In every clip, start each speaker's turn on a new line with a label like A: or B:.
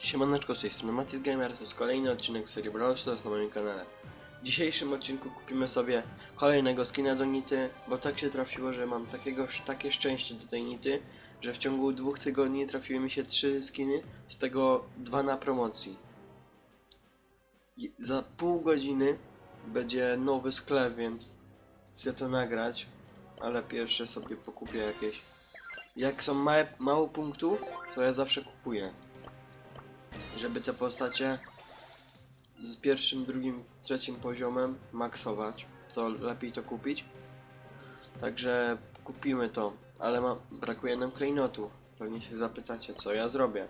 A: Siemaneczko, z tej strony Matis Gamer, to jest kolejny odcinek serii Brawl Stars na moim kanale. W dzisiejszym odcinku kupimy sobie kolejnego skina do Nity, bo tak się trafiło, że mam takiego, takie szczęście do tej Nity, że w ciągu dwóch tygodni trafiły mi się trzy skiny, z tego dwa na promocji. I za pół godziny będzie nowy sklep, więc chcę to nagrać, ale pierwsze sobie pokupię jakieś... Jak są małe, mało punktów, to ja zawsze kupuję żeby te postacie z pierwszym, drugim, trzecim poziomem maksować, to lepiej to kupić. Także kupimy to, ale ma, brakuje nam klejnotu. Pewnie się zapytacie, co ja zrobię.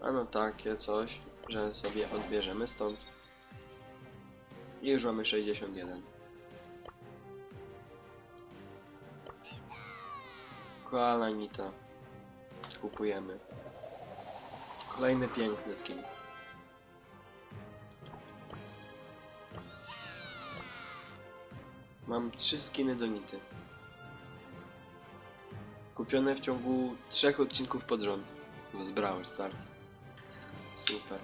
A: A no takie coś, że sobie odbierzemy stąd. I już mamy 61. Koala Nita. Kupujemy. Kolejny piękny skin. Mam trzy skiny do nity. Kupione w ciągu trzech odcinków pod rząd. Z Brawl Stars. Super.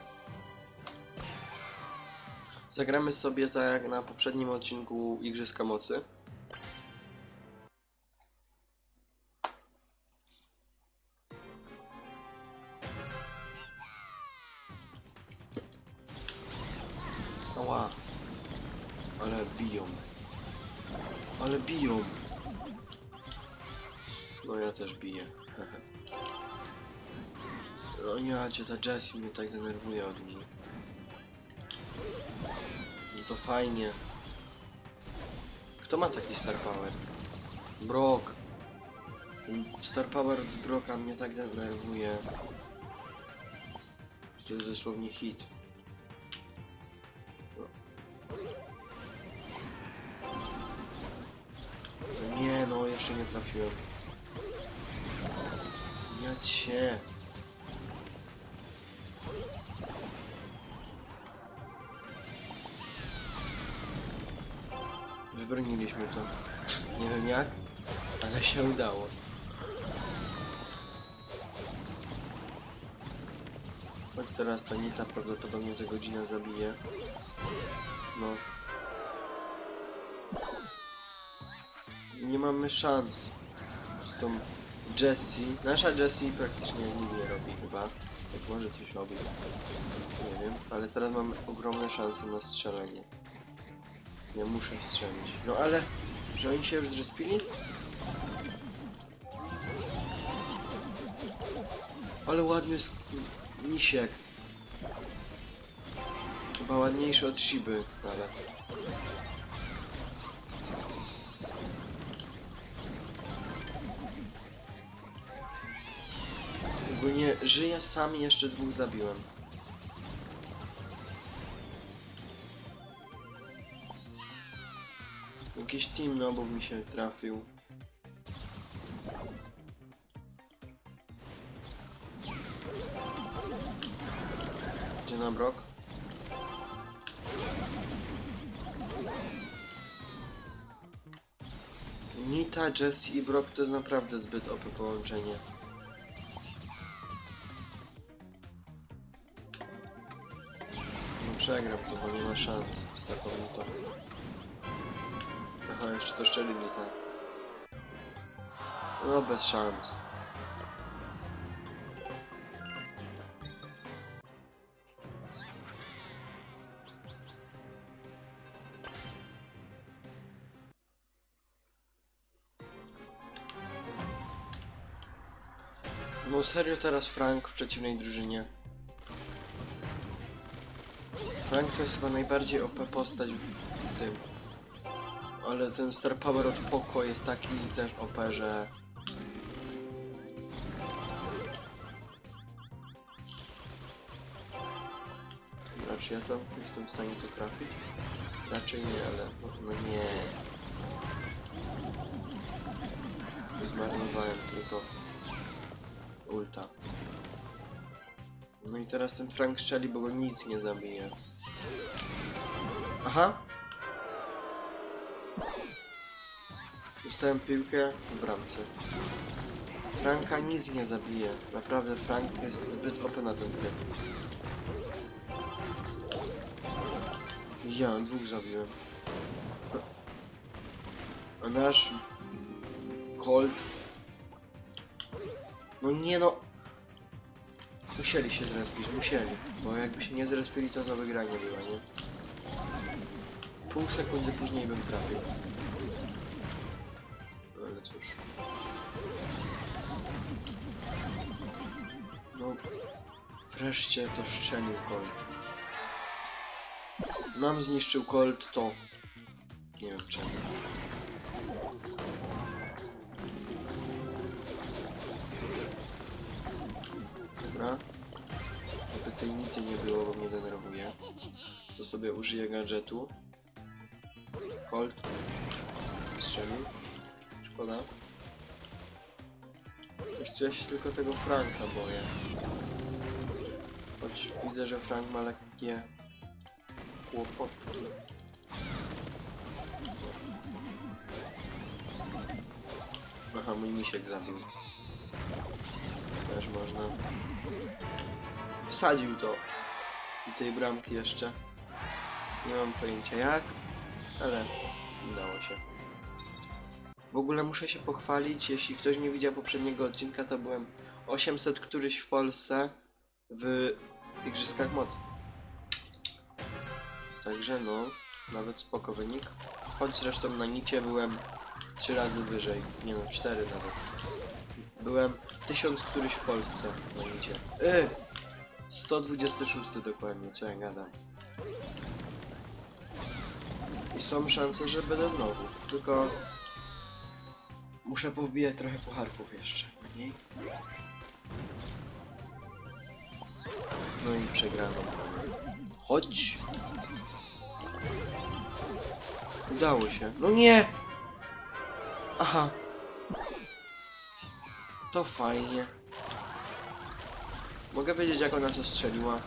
A: Zagramy sobie tak jak na poprzednim odcinku Igrzyska Mocy. Biję. No ja cię ta Jessie mnie tak denerwuje od niej. No to fajnie. Kto ma taki Star Power? Brock. Ten Star Power od Brocka mnie tak denerwuje. To jest dosłownie hit. No Nie no, jeszcze nie trafiłem. Ja cię. Wybroniliśmy to. Nie wiem jak, ale się udało. Choć teraz ta Nita prawdopodobnie za godzinę zabije. No. Nie mamy szans z tą Jessie. Nasza Jessie praktycznie nic nie robi chyba. Jak może coś robi. Nie wiem, ale teraz mamy ogromne szanse na strzelenie. Ja muszę strzelić. No ale, że oni się już zrespili? Ale ładny sk... misiek. Chyba ładniejszy od Shiby nawet. Ogólnie żyję sam jeszcze dwóch zabiłem. Jakiś team nobów mi się trafił. Gdzie na brok? Nita, Jesse i Brock to jest naprawdę zbyt OP połączenie. Przegram to, bo nie ma szans z taką Nitą. Aha, jeszcze to szczeli Nita. No bez szans. No serio teraz Frank w przeciwnej drużynie. Frank to jest chyba najbardziej OP postać w tym. Ale ten Star Power od Poco jest taki też OP, że... Dobra, czy ja tam jestem w stanie to trafić? Raczej nie, ale... No nie... Zmarnowałem tylko... Ulta. No i teraz ten Frank strzeli, bo go nic nie zabije. Aha! Dostałem piłkę w bramce. Franka nic nie zabije. Naprawdę Frank jest zbyt OP na ten. Ja, dwóch zabiłem. A nasz... Colt... No nie no... Musieli się zrespić, musieli. Bo jakby się nie zrespili, to to wygranie była, nie? Pół sekundy później bym trafił. No ale cóż. No... Wreszcie to szczelił Colt. Nam zniszczył Colt to... Nie wiem czemu. Dobra. Żeby tej nity nie było, bo mnie denerwuje. To sobie użyję gadżetu. Colt. Strzelił. Szkoda. Jeszcze się tylko tego Franka boję. Choć widzę, że Frank ma lekkie kłopotki. Aha, mój misiek zabił. Też można. Wsadził to. I tej bramki jeszcze. Nie mam pojęcia jak, ale udało się. W ogóle muszę się pochwalić, jeśli ktoś nie widział poprzedniego odcinka, to byłem 800 któryś w Polsce w Igrzyskach Mocy. Także no, nawet spoko wynik. Choć zresztą na nicie byłem 3 razy wyżej, nie no 4 nawet. Byłem 1000 któryś w Polsce na nicie. Yy! 126 dokładnie, co ja gadam. Są szanse, że będę znowu. Tylko muszę powbijać trochę pucharków jeszcze. No i przegrano. Chodź! Udało się. No nie! Aha. To fajnie. Mogę wiedzieć jak ona to strzeliła.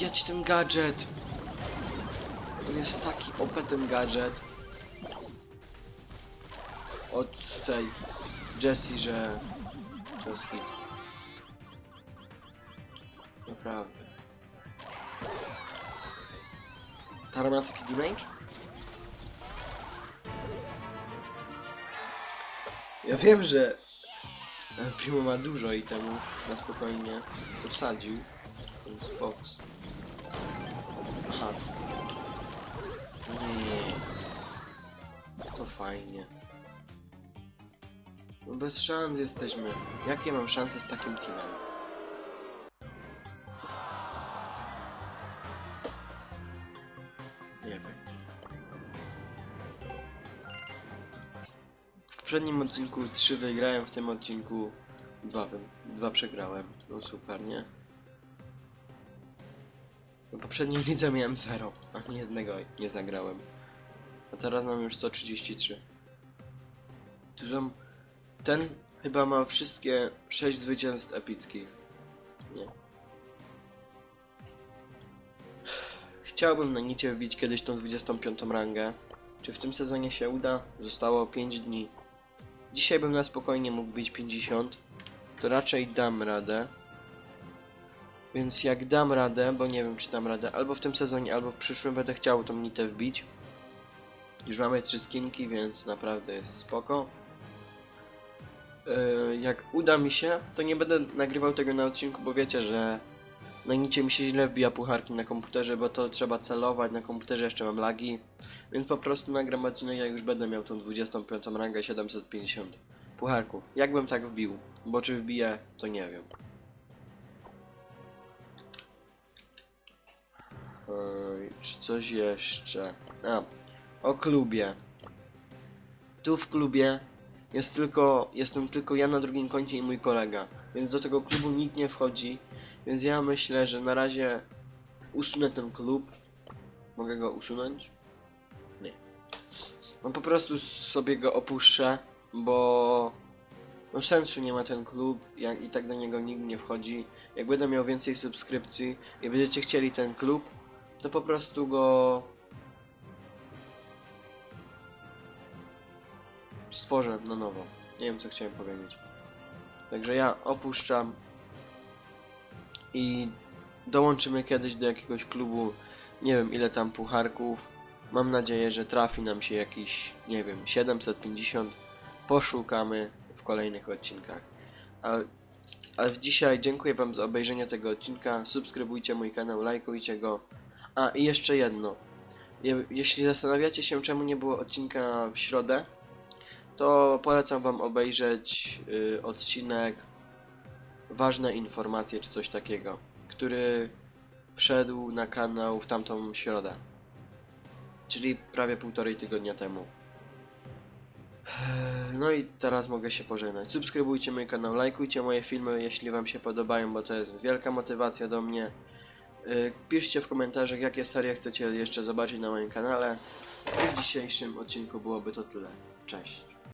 A: Jedź ten gadżet! On jest taki OP ten gadżet. Od tej Jessie, że... To jest hit. Naprawdę. Tara ma taki damage? Ja wiem, że Primo ma dużo itemów, na spokojnie to wsadził, więc Fox. Fajnie. No bez szans jesteśmy. Jakie mam szanse z takim teamem? Nie wiem. W poprzednim odcinku 3 wygrałem, w tym odcinku 2, 2 przegrałem. No super, nie? Na poprzednim lidze miałem 0, ani jednego nie zagrałem. A teraz mam już 133. Tu są... Ten chyba ma wszystkie 6 zwycięstw epickich. Nie. Chciałbym na nicie wbić kiedyś tą 25 rangę. Czy w tym sezonie się uda? Zostało 5 dni. Dzisiaj bym na spokojnie mógł bić 50. To raczej dam radę. Więc jak dam radę, bo nie wiem czy dam radę, albo w tym sezonie, albo w przyszłym będę chciał tą nitę wbić. Już mamy trzy skinki, więc naprawdę jest spoko. Yy, jak uda mi się, to nie będę nagrywał tego na odcinku, bo wiecie, że na nicie mi się źle wbija pucharki na komputerze, bo to trzeba celować, na komputerze jeszcze mam lagi. Więc po prostu nagram odcinek, jak już będę miał tą 25 rangę 750 pucharków. Jakbym tak wbił, bo czy wbiję, to nie wiem. Oj, czy coś jeszcze? A, o klubie. Tu w klubie jest tylko, jestem tylko ja na drugim koncie i mój kolega, więc do tego klubu nikt nie wchodzi, więc ja myślę, że na razie usunę ten klub. Mogę go usunąć? Nie. No po prostu sobie go opuszczę, bo no sensu nie ma ten klub, jak i tak do niego nikt nie wchodzi. Jak będę miał więcej subskrypcji i będziecie chcieli ten klub, to po prostu go stworzę na nowo. Nie wiem co chciałem powiedzieć. Także ja opuszczam i dołączymy kiedyś do jakiegoś klubu, nie wiem ile tam pucharków. Mam nadzieję, że trafi nam się jakiś, nie wiem, 750. Poszukamy w kolejnych odcinkach. A, a dzisiaj dziękuję Wam za obejrzenie tego odcinka. Subskrybujcie mój kanał, lajkujcie go. A i jeszcze jedno. Je, jeśli zastanawiacie się, czemu nie było odcinka w środę, to polecam Wam obejrzeć y, odcinek Ważne informacje czy coś takiego, który wszedł na kanał w tamtą środę. Czyli prawie półtorej tygodnia temu. No i teraz mogę się pożegnać. Subskrybujcie mój kanał, lajkujcie moje filmy, jeśli Wam się podobają, bo to jest wielka motywacja do mnie. Yy, Piszcie w komentarzach, jakie serie chcecie jeszcze zobaczyć na moim kanale. I w dzisiejszym odcinku byłoby to tyle. Cześć.